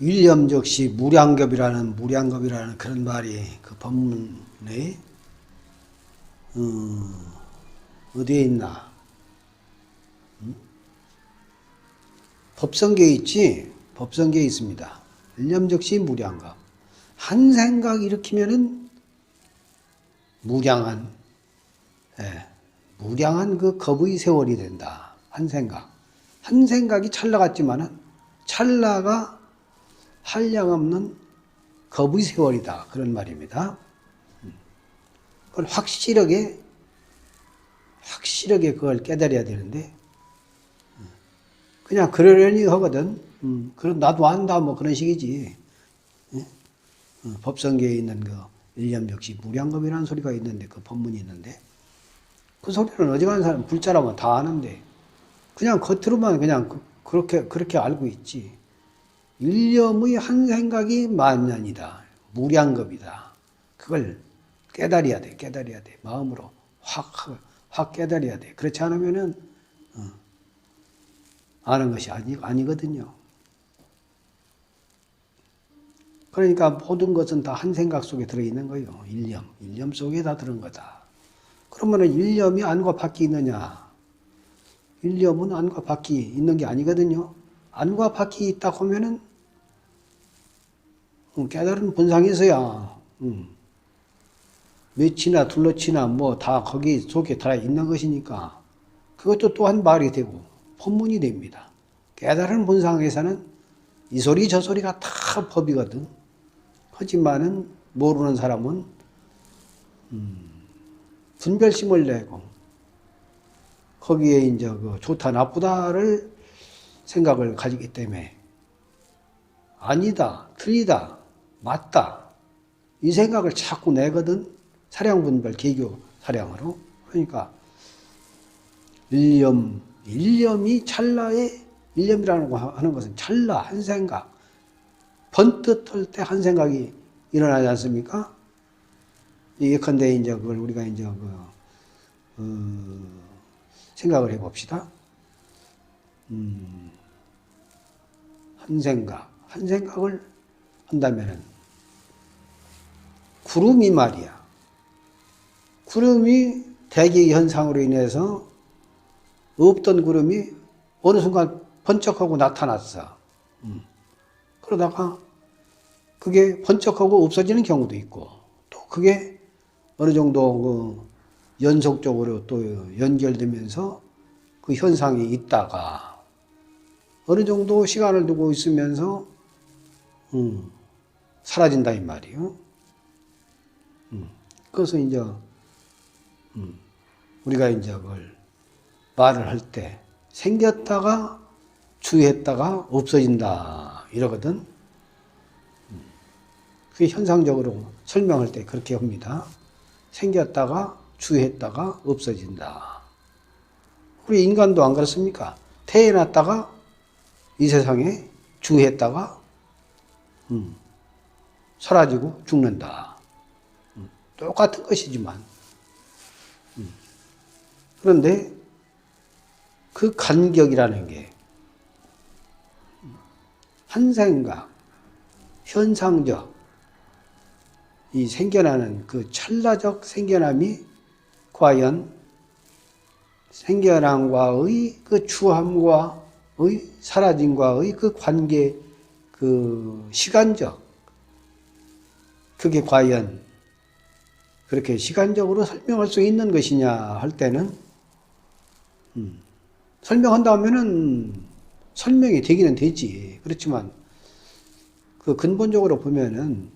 일념즉시 무량겁이라는 무량겁이라는 그런 말이 그 법문에 어, 어디에 있나? 음? 법성계에 있지? 법성계에 있습니다. 일념즉시 무량겁. 한 생각 일으키면은 무량한, 예, 무량한 그 겁의 세월이 된다. 한 생각. 한 생각이 찰나 같지만은 찰나가 한량없는 겁의 세월이다. 그런 말입니다. 음. 그걸 확실하게, 확실하게 그걸 깨달아야 되는데, 음. 그냥 그러려니 하거든. 음, 그럼 나도 안다. 뭐 그런 식이지. 예? 어, 법성계에 있는 그 일념역시 무량겁이라는 소리가 있는데, 그 법문이 있는데, 그 소리는 어지간한 사람 불자라면 다 아는데, 그냥 겉으로만 그냥 그- 그렇게, 그렇게 알고 있지. 일념의 한 생각이 만년이다. 무량겁이다. 그걸 깨달아야 돼. 깨달아야 돼. 마음으로 확, 확 깨달아야 돼. 그렇지 않으면은, 어, 아는 것이 아니, 아니거든요. 그러니까 모든 것은 다 한 생각 속에 들어있는 거예요. 일념. 일념 속에 다 들은 거다. 그러면은 일념이 안과 밖에 있느냐? 일념은 안과 밖에 있는 게 아니거든요. 안과 밖에 있다 하면은 음, 깨달은 본상에서야 음, 몇이나 둘러치나 뭐 다 거기 속에 들어 있는 것이니까 그것도 또한 말이 되고 법문이 됩니다. 깨달은 본상에서는 이 소리 저 소리가 다 법이거든. 하지만은 모르는 사람은 음, 분별심을 내고 거기에 이제 그 좋다 나쁘다를 생각을 가지기 때문에 아니다, 틀리다, 맞다. 이 생각을 자꾸 내거든. 사량분별 개교 사량으로. 그러니까 일념 일념이 찰나의 일념이라는 거 하는 것은 찰나 한 생각. 번뜩 할 때 한 생각이 일어나지 않습니까? 예컨대 이제 그걸 우리가 이제 그 어, 생각을 해봅시다. 음, 한 생각, 한 생각을 한다면은 구름이 말이야. 구름이 대기 현상으로 인해서 없던 구름이 어느 순간 번쩍하고 나타났어. 음. 그러다가 그게 번쩍하고 없어지는 경우도 있고 또 그게 어느 정도 그 연속적으로 또 연결되면서 그 현상이 있다가 어느 정도 시간을 두고 있으면서 음, 사라진다 이 말이요. 음, 그래서 이제 음, 우리가 이제 그걸 말을 할 때 생겼다가 주했다가 없어진다 이러거든. 음, 그게 현상적으로 설명할 때 그렇게 합니다. 생겼다가 주했다가 없어진다. 우리 인간도 안 그렇습니까? 태어났다가 이 세상에 주했다가 음, 사라지고 죽는다. 음, 똑같은 것이지만 음, 그런데 그 간격이라는 게 한 생각, 현상적, 이 생겨나는 그 찰나적 생겨남이 과연 생겨남과의 그 추함과의 사라짐과의 그 관계, 그 시간적, 그게 과연 그렇게 시간적으로 설명할 수 있는 것이냐 할 때는, 음, 설명한다면은 설명이 되기는 되지. 그렇지만, 그 근본적으로 보면은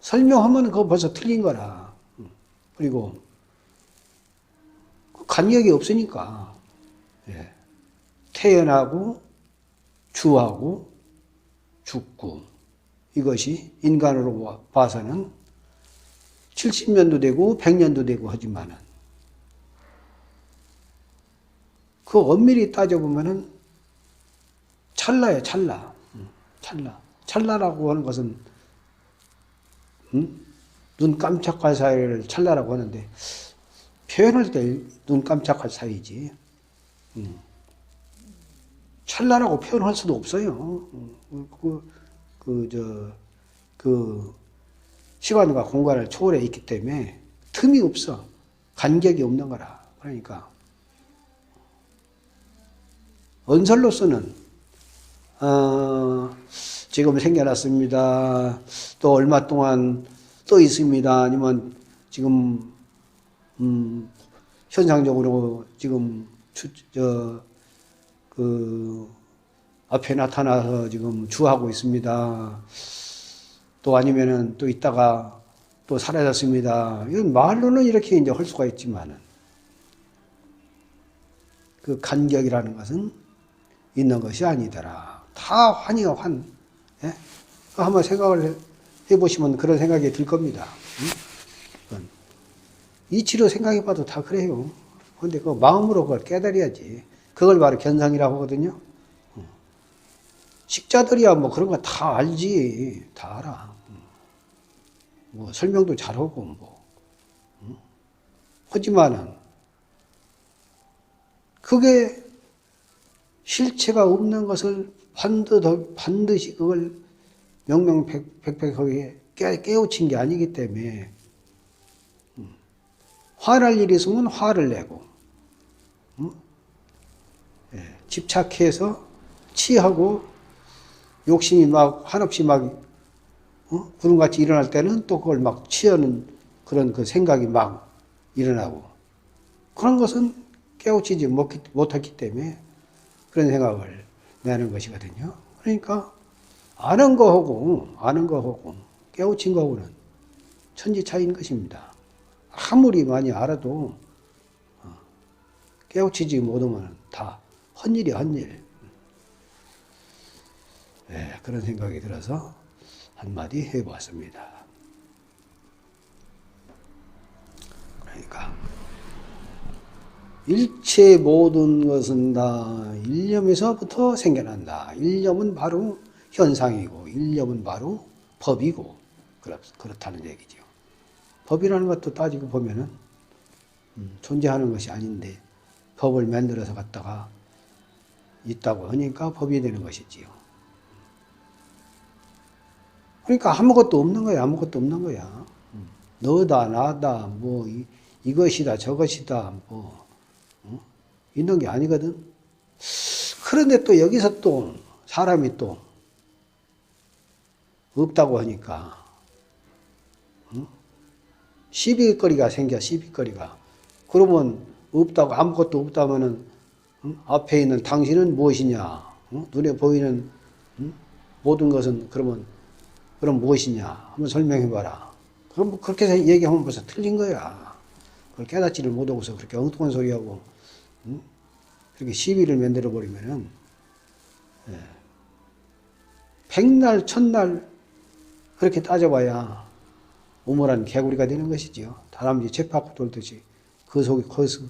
설명하면 그거 벌써 틀린 거라. 그리고 그 간격이 없으니까 예. 태어나고 주하고 죽고 이것이 인간으로 봐서는 70년도 되고 100년도 되고 하지만은 그 엄밀히 따져보면은 찰나예요, 찰나. 음, 찰나. 찰나라고 하는 것은 음? 눈 깜짝할 사이를 찰나라고 하는데 표현할 때 눈 깜짝할 사이지. 음. 찬란하고 표현할 수도 없어요. 그, 그, 저, 그, 시간과 공간을 초월해 있기 때문에 틈이 없어. 간격이 없는 거라. 그러니까, 언설로서는, 어, 지금 생겨났습니다. 또 얼마 동안 떠 있습니다. 아니면 지금, 음, 현상적으로 지금, 주, 저, 그 앞에 나타나서 지금 주하고 있습니다. 또 아니면은 또 있다가 또 사라졌습니다. 이건 말로는 이렇게 이제 할 수가 있지만은 그 간격이라는 것은 있는 것이 아니더라. 다 환이요 환. 예? 한번 생각을 해보시면 그런 생각이 들 겁니다. 응? 이치로 생각해봐도 다 그래요. 근데 그 마음으로 그걸 깨달아야지. 그걸 바로 견성이라고 하거든요. 식자들이야 뭐 그런 거 다 알지. 다 알아. 뭐 설명도 잘하고 뭐. 하지만은 그게 실체가 없는 것을 반드, 반드시 그걸 명명백백하게 깨, 깨우친 게 아니기 때문에 화날 일이 있으면 화를 내고 예, 집착해서 치하고 욕심이 막 한없이 막 어? 구름같이 일어날 때는 또 그걸 막 취하는 그런 그 생각이 막 일어나고 그런 것은 깨우치지 못했기 때문에 그런 생각을 내는 것이거든요. 그러니까 아는 거하고 아는 거하고 깨우친 거하고는 천지 차이인 것입니다. 아무리 많이 알아도 어, 깨우치지 못하면 다 헛일이 헛일. 네, 그런 생각이 들어서 한마디 해보았습니다. 그러니까 일체 모든 것은 다 일념에서부터 생겨난다. 일념은 바로 현상이고 일념은 바로 법이고 그렇다는 얘기죠. 법이라는 것도 따지고 보면은 음, 존재하는 것이 아닌데 법을 만들어서 갖다가 있다고 하니까 법이 되는 것이지요. 그러니까 아무것도 없는 거야. 아무것도 없는 거야. 너다, 나다, 뭐, 이, 이것이다, 저것이다, 뭐, 어? 있는 게 아니거든. 그런데 또 여기서 또 사람이 또 없다고 하니까, 어? 시비거리가 생겨, 시비거리가. 그러면 없다고, 아무것도 없다면은, 어? 앞에 있는 당신은 무엇이냐? 어? 눈에 보이는 음? 모든 것은 그러면 그럼 무엇이냐? 한번 설명해 봐라. 그럼 뭐 그렇게 얘기하면 벌써 틀린 거야. 그걸 깨닫지를 못하고서 그렇게 엉뚱한 소리하고, 응? 그렇게 시비를 만들어 버리면은, 예. 백날, 천날, 그렇게 따져봐야 우물한 개구리가 되는 것이지요. 다람쥐 쳇바퀴 돌듯이. 그 속에,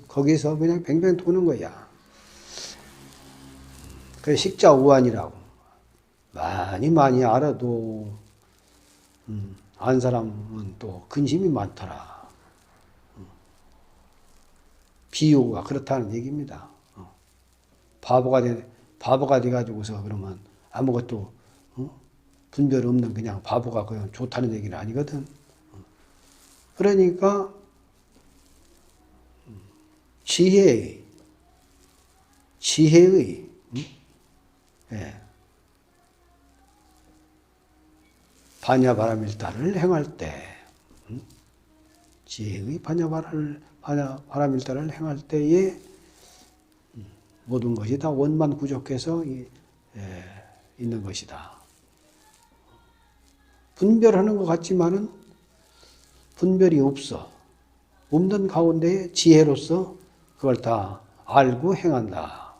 거기서 그냥 뱅뱅 도는 거야. 그 식자우안이라고. 많이 많이 알아도 음, 안 사람은 또 근심이 많더라. 음. 비유가 그렇다는 얘기입니다. 어. 바보가 돼, 바보가 돼가지고서 그러면 아무것도 어? 분별 없는 그냥 바보가 그냥 좋다는 얘기는 아니거든. 어. 그러니까 음, 지혜, 지혜의 음? 예. 반야바라밀다를 행할 때, 지혜의 반야바라밀다를 행할 때에 모든 것이 다 원만 구족해서 있는 것이다. 분별하는 것 같지만은 분별이 없어. 없는 가운데 지혜로서 그걸 다 알고 행한다.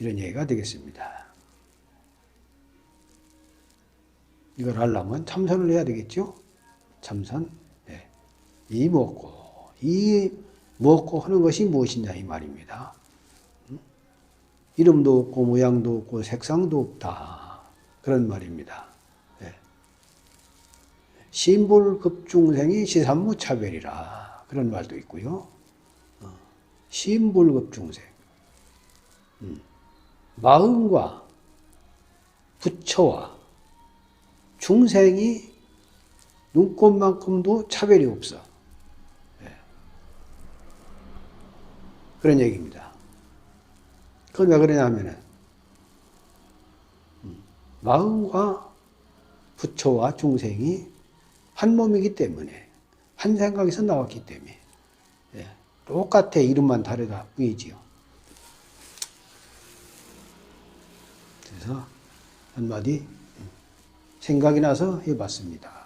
이런 얘기가 되겠습니다. 이걸 하려면 참선을 해야 되겠죠? 참선. 네. 이 먹고, 이 먹고 하는 것이 무엇이냐 이 말입니다. 음? 이름도 없고 모양도 없고 색상도 없다. 그런 말입니다. 네. 신불급중생이 시산무 차별이라 그런 말도 있고요. 어. 신불급중생. 음. 마음과 부처와 중생이 눈꽃만큼도 차별이 없어. 예. 그런 얘기입니다. 그건 왜 그러냐 하면은, 음, 마음과 부처와 중생이 한 몸이기 때문에, 한 생각에서 나왔기 때문에, 예. 똑같아 이름만 다르다 뿐이지요. 그래서 한마디 생각이 나서 해봤습니다.